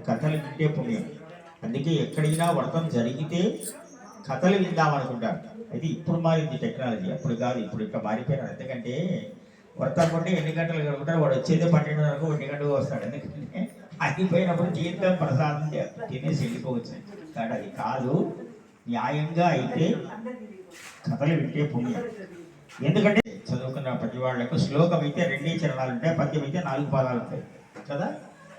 కథలు వింటే పుణ్యం. అందుకే ఎక్కడైనా వ్రతం జరిగితే కథలు విందాం అనుకుంటారు అయితే ఇప్పుడు మారింది టెక్నాలజీ. అప్పుడు కాదు ఇప్పుడు ఇక్కడ మారిపోయినారు. ఎందుకంటే వ్రతం కొంటే ఎన్ని గంటలు కనుకుంటారు వాడు వచ్చేదే పన్నెండు వరకు ఒంటి గంటకు వస్తాడు. ఎందుకంటే అయిపోయినప్పుడు తీర్థం ప్రసాదం తినేసి వెళ్ళిపోవచ్చు. కానీ అది కాదు. న్యాయంగా అయితే కథలు వింటే పుణ్యం. ఎందుకంటే చదువుకున్న ప్రతి వాళ్ళకు శ్లోకం అయితే రెండే చరణాలు ఉంటాయి పద్యం అయితే నాలుగు పాదాలు ఉంటాయి. కదా?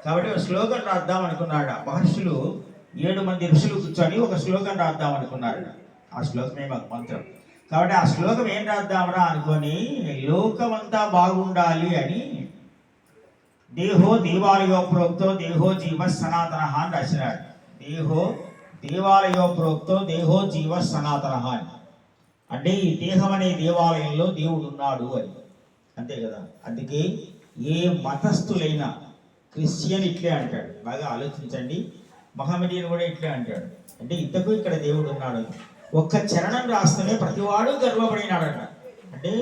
కాబట్టి ఒక శ్లోకం రాద్దాం అనుకున్నాడు. ఆ మహర్షులు ఏడు మంది ఋషులు కూర్చొని ఒక శ్లోకం రాద్దాం అనుకున్నాడు ఆ శ్లోకమే మాకు మంత్రం. కాబట్టి ఆ శ్లోకం ఏం రాద్దామరా అనుకొని లోకమంతా బాగుండాలి అని దేహో దేవాలయో ప్రోక్తో దేహో జీవ సనాతన అని రాసినాడు దేహో దేవాలయో ప్రోక్తో దేహో జీవ సనాతన అని. అంటే ఈ దేహం అనే దేవాలయంలో దేవుడు ఉన్నాడు అని. అంతే కదా? అందుకే ఏ మతస్థులైనా క్రిస్టియన్ ఇట్లే అంటాడు. బాగా ఆలోచించండి. మహమ్మడియన్ కూడా ఇట్లే అంటాడు. అంటే ఇంతకు ఇక్కడ దేవుడు ఉన్నాడు. ఒక్క చరణం రాస్తేనే ప్రతివాడు గర్వపడినాడట. అంటే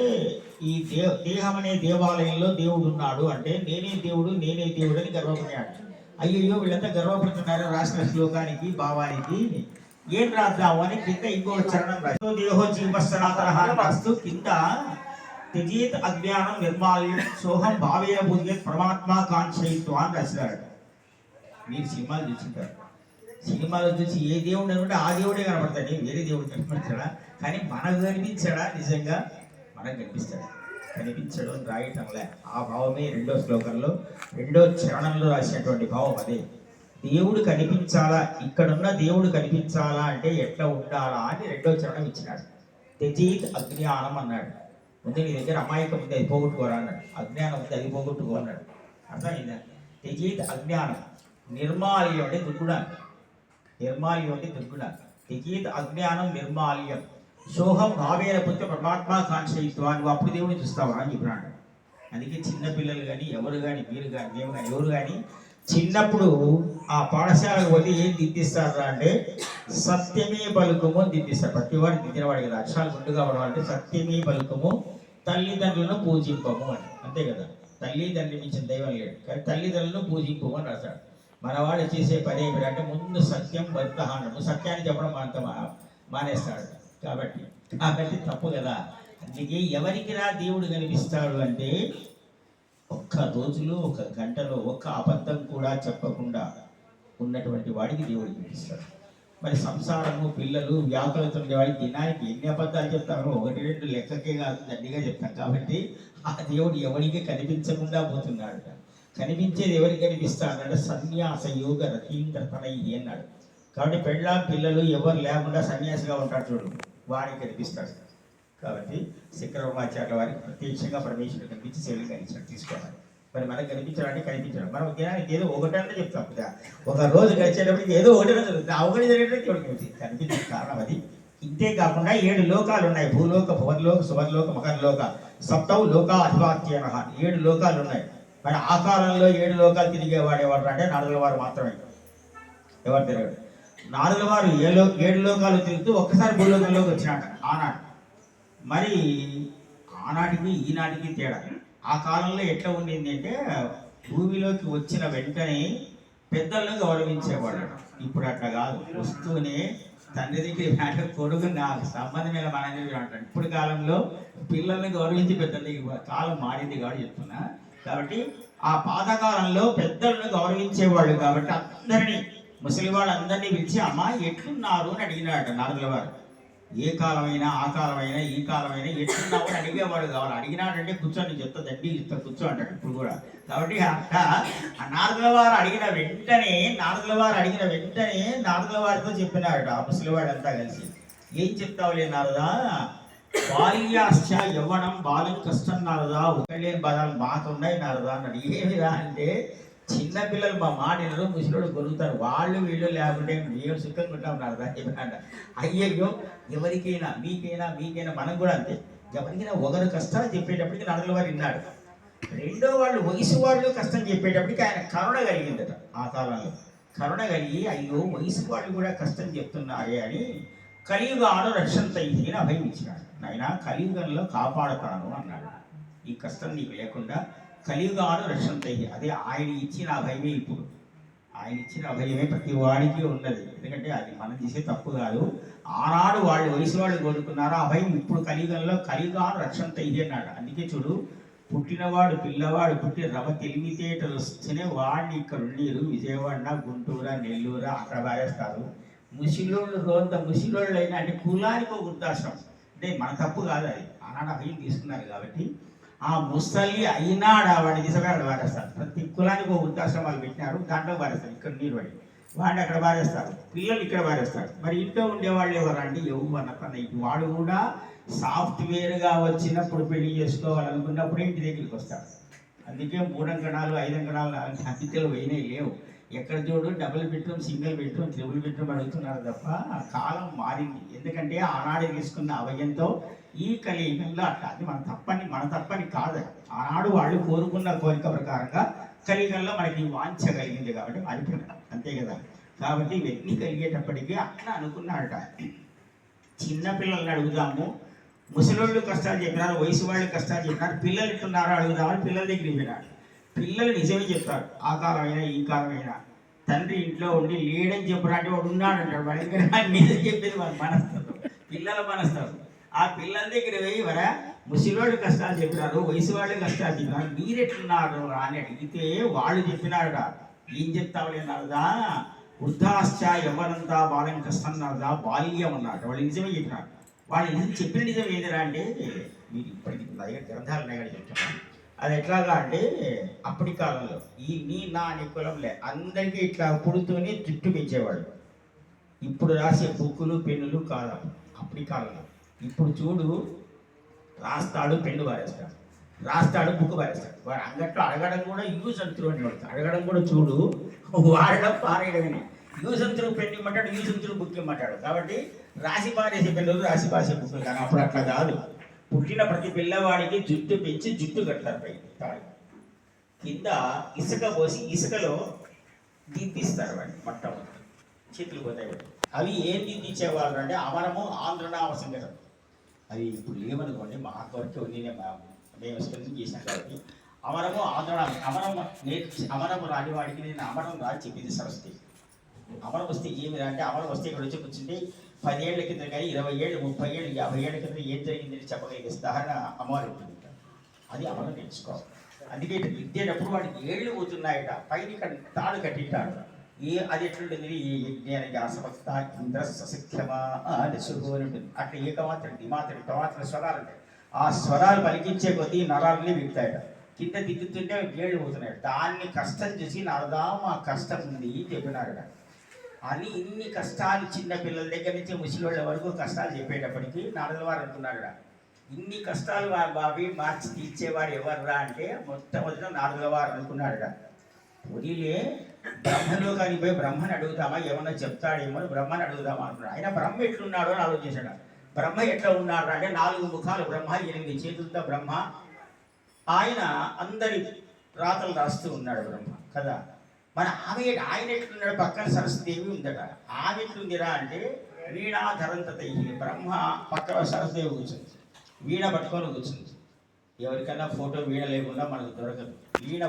ఈ దే దేహం అనే దేవాలయంలో దేవుడు ఉన్నాడు అంటే నేనే దేవుడు నేనే దేవుడు అని గర్వపడినాడు. అయ్యయ్యో వీళ్ళంతా గర్వపడుతున్నారు? రాసిన శ్లోకానికి భావానికి? ఏం రాద్దాము అని కింద ఇంకో చరణం రాస్తూ దేహో జీవస్థనాతర రాస్తూ కింద త్యజేత్ అజ్ఞానం నిర్మాల్యం సోహం భావేన బుద్ధియత్ పరమాత్మ కాంక్షయిత్వ అని రాసినాడు మీరు సినిమాలు చూసింటారు సినిమాలో చూసి ఏ దేవుడు అనుకుంటే ఆ దేవుడే కనపడతాడు. వేరే దేవుడు కనిపించడా కానీ మనకు కనిపించాడా? నిజంగా మనకు కనిపిస్తాడు? కనిపించడం రాయటంలే. ఆ భావమే రెండో శ్లోకంలో రెండో చరణంలో రాసినటువంటి భావం అదే. దేవుడు కనిపించాలా? ఇక్కడున్న దేవుడు కనిపించాలా అంటే ఎట్లా ఉండాలా అని రెండో చరణం ఇచ్చినాడు. తెజీత్ అజ్ఞానం అన్నాడు. ముందు నీ దగ్గర అమాయకం ఉంది అది పోగొట్టుకోరా అన్నాడు అజ్ఞానం ఉంది అది పోగొట్టుకో అన్నాడు అర్థమైందా తెజీత్ అజ్ఞానం నిర్మాల్యం అంటే దుర్గుణాలు నిర్మాల్యం అంటే దుర్గుణాలు తెజీత్ అజ్ఞానం నిర్మాల్యం సోహం భావేన పుత్ర పరమాత్మ కాంక్షయిత్వ నువ్వు అప్పుడు దేవుని చూస్తావా అని చెప్పినాడు అందుకే చిన్నపిల్లలు కానీ ఎవరు కానీ మీరు కానీ మేము కానీ ఎవరు కానీ చిన్నప్పుడు ఆ పాఠశాలకు వెళ్ళి ఏం దిద్దిస్తారా అంటే సత్యమే బలుకము అని దిద్దిస్తారు ప్రతి వాడు దిద్దినవాడు కదా అక్షరాలు ముందుగా అంటే సత్యమే బలుకము తల్లిదండ్రులను పూజింపము అని. అంతే కదా? తల్లిదండ్రులు మించిన దైవం లేడు. కానీ తల్లిదండ్రులను పూజింపము అని రాశాడు. మనవాడు చేసే పని ఏమిటి అంటే ముందు సత్యం వర్తహానము సత్యాన్ని చెప్పడం అంత మానేస్తాడు. కాబట్టి కాబట్టి తప్పు కదా? అందుకే ఎవరికి రా దేవుడు కనిపిస్తాడు అంటే ఒక్క రోజులో ఒక గంటలో ఒక్క అబద్ధం కూడా చెప్పకుండా ఉన్నటువంటి వాడికి దేవుడు చూపిస్తాడు. మరి సంసారము పిల్లలు వ్యాకులతో ఉండేవాడికి దినానికి ఎన్ని అబద్ధాలు చెప్తారో ఒకటి రెండు లెక్కకే కాదు దండిగా చెప్తాం కాబట్టి ఆ దేవుడు ఎవరికి కనిపించకుండా పోతున్నాడు కనిపించేది ఎవరికి కనిపిస్తాడంటే సన్యాస యోగ రతీంద్ర తనై అన్నాడు. కాబట్టి పెళ్ళ పిల్లలు ఎవరు లేకుండా సన్యాసిగా ఉంటాడు చూడు వారికి కనిపిస్తాడు. కాబట్టి శంకరమాచార్య వారికి ప్రత్యక్షంగా పరమేశ్వరుడు కనిపించి సేవలు కనిపించాడు తీసుకోవాలి మరి మనకు కనిపించడానికి కనిపించడం. మనం జ్ఞానానికి ఏదో ఒకటంటే చెప్తాం. కదా ఒక రోజు గడిచేటప్పటికి ఏదో ఒకటే జరుగుతుంది ఆ ఒకటి జరిగేటప్పుడు చూడండి కనిపించింది కనిపించే కారణం అది. ఇంతే కాకుండా ఏడు లోకాలు ఉన్నాయి. భూలోక భువర్లోక సువర్లోక మకర్లోక సప్తవు లోక అధివాత్యన ఏడు లోకాలు ఉన్నాయి. మరి ఆ కాలంలో ఏడు లోకాలు తిరిగేవాడు ఎవరు అంటే నడుల వారు మాత్రమే. ఎవరు తిరగడు? నాలుగు వారు ఏలో ఏడు లోకాలు తిరుగుతూ ఒక్కసారి భూలోకంలోకి వచ్చినాడు ఆనాడు. మరి ఆనాటికి ఈనాటికి తేడా. ఆ కాలంలో ఎట్లా ఉండింది అంటే భూమిలోకి వచ్చిన వెంటనే పెద్దలను గౌరవించేవాడు ఇప్పుడు అట్లా కాదు. వస్తూనే తండ్రి దగ్గర మాట కొడుకు నాకు సంబంధమైన మన అంటాడు. ఇప్పుడు కాలంలో పిల్లల్ని గౌరవించి పెద్దల కాలం మారింది కాబట్టి చెప్తున్నా. కాబట్టి ఆ పాతకాలంలో పెద్దలను గౌరవించేవాళ్ళు కాబట్టి అందరినీ ముసలి వాళ్ళందరినీ పిలిచి అమ్మ ఎట్లున్నారు? అని అడిగినాడు నారదుల వారు. ఏ కాలమైనా ఆ కాలమైనా ఈ కాలమైనా ఎట్లున్నావు కూడా అడిగేవాడు కావాలి. అడిగినాడంటే కూర్చొని చెప్తా దండి చెప్తా కూర్చో అంటాడు ఇప్పుడు కూడా. కాబట్టి అట్ట ఆ నారదుల వారు అడిగిన వెంటనే నారదుల వారు అడిగిన వెంటనే నారదుల వారితో చెప్పినాడు ఆ ముసలివాడంతా కలిసి. ఏం చెప్తావులే నారదా? బాల్యాశ్చ యవ్వనం బాలం కష్టం నారదా? ఒకళ్ళే బాధలు? మాకున్నాయి నారదా అన్నాడు ఏమిరా అంటే చిన్న పిల్లలు మా వినరు ముసలోడు కొలుగుతారు వాళ్ళు వీళ్ళు లేకుంటే మేము సుఖంగా ఉంటాం నారదా అయ్యయ్యో ఎవరికైనా మీకైనా మీకైనా మనం కూడా అంతే. ఎవరికైనా ఒకరు కష్టాలు చెప్పేటప్పటికి నడగల వారు విన్నాడు. రెండో వాళ్ళు వయసు వాళ్ళు కష్టం చెప్పేటప్పటికి ఆయన కరుణ కలిగిందట ఆ కాలంలో. కరుణ కలిగి అయ్యో వయసు వాళ్ళు కూడా కష్టం చెప్తున్నారే అని కలియుగాను రక్షణ తయ్యి అభయం ఇచ్చినాడు. నాయన కలియుగంలో కాపాడుతాను అన్నాడు. ఈ కష్టం నీకు లేకుండా కలియుగాను రక్షణ తయ్యి. అదే ఆయన ఇచ్చిన అభయమే ఇప్పుడు. ఆయన ఇచ్చిన అభయమే ప్రతి వాడికి ఉన్నది. ఎందుకంటే అది మనం చేసే తప్పు కాదు. ఆనాడు వాళ్ళు వయసు వాళ్ళు కోరుకున్నారు ఆ అభయం ఇప్పుడు కలియుగంలో కలియుగాను రక్షణ అన్నాడు. అందుకే చూడు పుట్టినవాడు పిల్లవాడు పుట్టి రవ తెలివితేటలు వస్తేనే వాడిని ఇక్కడ ఉండేరు. విజయవాడ గుంటూరా నెల్లూరా అక్కడ పారేస్తారు. ముసిలోళ్ళు కొంత ముసిలోళ్ళు అయినా అంటే కులానికి ఒక వృద్ధాశ్రమం. అంటే మన తప్పు కాదు అది. ఆనాడు అభయం తీసుకున్నారు కాబట్టి ఆ ముసలి అయినాడు వాడిని తీసుకుని అక్కడ పారేస్తారు. ప్రతి కులానికి ఒక వృద్ధాశ్రమాలు పెట్టినారు దాంట్లో పారేస్తారు. ఇక్కడ నీరు పడి వాడిని అక్కడ పారేస్తారు. పిల్లలు ఇక్కడ పారేస్తారు. మరి ఇంట్లో ఉండేవాళ్ళు ఎవరండి? ఎవరు అన్నకన్నా వాడు కూడా సాఫ్ట్వేర్గా వచ్చినప్పుడు పెళ్ళి చేసుకోవాలనుకున్నప్పుడు ఇంటి దగ్గరికి వస్తారు అందుకే మూడంకణాలు ఐదంకణాలు అతిథులు పోయినాయి లేవు. ఎక్కడ చూడు double bedroom single bedroom triple bedroom అడుగుతున్నారు తప్ప ఆ కాలం మారింది. ఎందుకంటే ఆనాడు తీసుకున్న అవయంతో ఈ కలియుగంలో అట్లా అది మన తప్పని మన తప్పని కాదు ఆనాడు వాళ్ళు కోరుకున్న కోరిక ప్రకారంగా కలియుగంలో మనకి వాంఛ కలిగింది కాబట్టి మారిపోయినాం అంతే కదా. కాబట్టి ఇవన్నీ కలిగేటప్పటికీ అట్లా అనుకున్నాడట చిన్నపిల్లల్ని అడుగుదాము. ముసలోళ్ళు కష్టాలు చెప్పినారు వయసు వాళ్ళు కష్టాలు చెప్పినారు పిల్లలు ఎట్లున్నారో అడుగుదామని పిల్లల దగ్గరికి పోయినాడు పిల్లలు నిజమే చెప్తారు ఆ కాలమైనా ఈ కాలమైనా. తండ్రి ఇంట్లో ఉండి లేడని చెప్పరా అంటే వాడు ఉన్నాడు అంటాడు వాడి దగ్గర నిజం చెప్పేది వాళ్ళ మనస్తారు పిల్లల మనస్తారు ఆ పిల్లల దగ్గర పోయి వరా. కష్టాలు చెప్పినారు వయసు వాళ్ళు కష్టాలు చెప్పినారు. మీరెట్లున్నారు అని అడిగితే వాళ్ళు చెప్పినారట ఏం చెప్తావులే నారదా? వృద్ధాశ్చ ఎవరంతా బాలం కష్టం నారదా? బాల్యం అన్నారు వాళ్ళు నిజమే చెప్పినారు. వాళ్ళు నిజం చెప్పిన నిజం ఏదిరా అంటే మీరు ఇప్పటికి దగ్గర గ్రంథాలు ఉన్నాయి కానీ చెప్తున్నాను అది ఎట్లాగా అంటే అప్పటి కాలంలో ఈ నీ నా అనే కులంలే అందరికీ ఇట్లా పుడుతూనే జుట్టు పెంచేవాళ్ళు. ఇప్పుడు రాసే బుక్కులు పెన్నులు కాదు. అప్పటి కాలంలో ఇప్పుడు చూడు రాస్తాడు పెన్ను పారేస్తాడు రాస్తాడు బుక్ పారేస్తాడు వాడు అంగట్లో అడగడం కూడా యూజ్ అండ్ త్రూ అని వాడతాడు. అడగడం కూడా చూడు వాడడం పారేయడమే. యూజ్ అండ్ త్రూ పెన్ ఇమ్మంటాడు యూజ్ అండ్ త్రూ బుక్ ఇమ్మంటాడు. కాబట్టి రాసి పారేసే పిల్లలు రాసి పారేసే బుక్కులు కానీ అప్పుడు అట్లా కాదు. పుట్టిన ప్రతి పిల్లవాడికి జుట్టు పెంచి జుట్టు కడతారు పై కింద ఇసుక పోసి ఇసుకలో దిద్దిస్తారు వాడిని మొట్టమొదటి. చేతులు పోతాయి. అవి ఏం దిద్దించేవాళ్ళు అంటే అమరము ఆంధ్రనామ సంగతం. అది ఇప్పుడు లేవనుకోండి మా వరకు నేనే నేను మేము స్పెల్లింగ్ చేశాను కాబట్టి అమరము ఆంధ్రనామ అమరం నేర్చి అమరము రాని వాడికి నేను అమరం రాని చెప్పింది సరస్వతి. అమరం వస్తే ఏమి అంటే అమరం వస్తే ఇక్కడ వచ్చి కూర్చుంటే పదేళ్ళ కింద కానీ ఇరవై ఏళ్ళు ముప్పై ఏళ్ళు యాభై ఏళ్ళ కింద ఏం జరిగిందని చెప్పగలిగే ఉదాహరణ అమ్మవారు ఉంటుంది. అది అమరం నేర్చుకోవాలి. అందుకే ఇటు వాడికి ఏళ్ళు పోతున్నాయట పైన ఇక్కడ తాడు కట్టింటాడు. ఏ అది ఎట్లుంటుంది ఈ యజ్ఞాన జాసవక్త ఇంద్ర ససఖ్యమా అని సుఖం ఉంటుంది. అట్లా ఏకమాత్రం దిమాత్రం ఇకమాత్రం స్వరాలు ఉంటాయి ఆ స్వరాలు పలికించే కొద్దీ నరాలని విడతాయట కింద దిద్దుతుంటే గేళ్ళు పోతున్నాయి దాన్ని కష్టం చూసి నరదా మా కష్టం ఉంది చెప్పినారట. అని ఇన్ని కష్టాలు చిన్న పిల్లల దగ్గర నుంచి ముసలివాళ్ళ వరకు కష్టాలు చెప్పేటప్పటికీ నారద వారు అనుకున్నాడు ఇన్ని కష్టాలు బాబీ మార్చి తీర్చేవాడు ఎవర్రా అంటే మొట్టమొదట నారద వారు అనుకున్నాడు పొదిలే బ్రహ్మలోకానికి పోయి బ్రహ్మని అడుగుతామా? ఏమన్నా చెప్తాడేమో అని బ్రహ్మని అడుగుదామా అనుకున్నాడు ఆయన బ్రహ్మ ఎట్లున్నాడో అని ఆలోచించాడు బ్రహ్మ ఎట్లా ఉన్నాడు అంటే నాలుగు ముఖాలు బ్రహ్మ ఎనిమిది చేతులతో బ్రహ్మ. ఆయన అందరి రాతలు రాస్తూ ఉన్నాడు బ్రహ్మ కదా? మన ఆమె ఆయన ఎట్లున్నాడు? పక్కన సరస్వదేవి ఉందట. ఆమె ఎట్లుందిరా అంటే వీణాధరంత బ్రహ్మ పక్కన సరస్వదేవి కూర్చుంది. వీణ పట్టుకొని కూర్చుంది. ఎవరికైనా ఫోటో వీణ లేకుండా మనకు దొరకదు. వీణ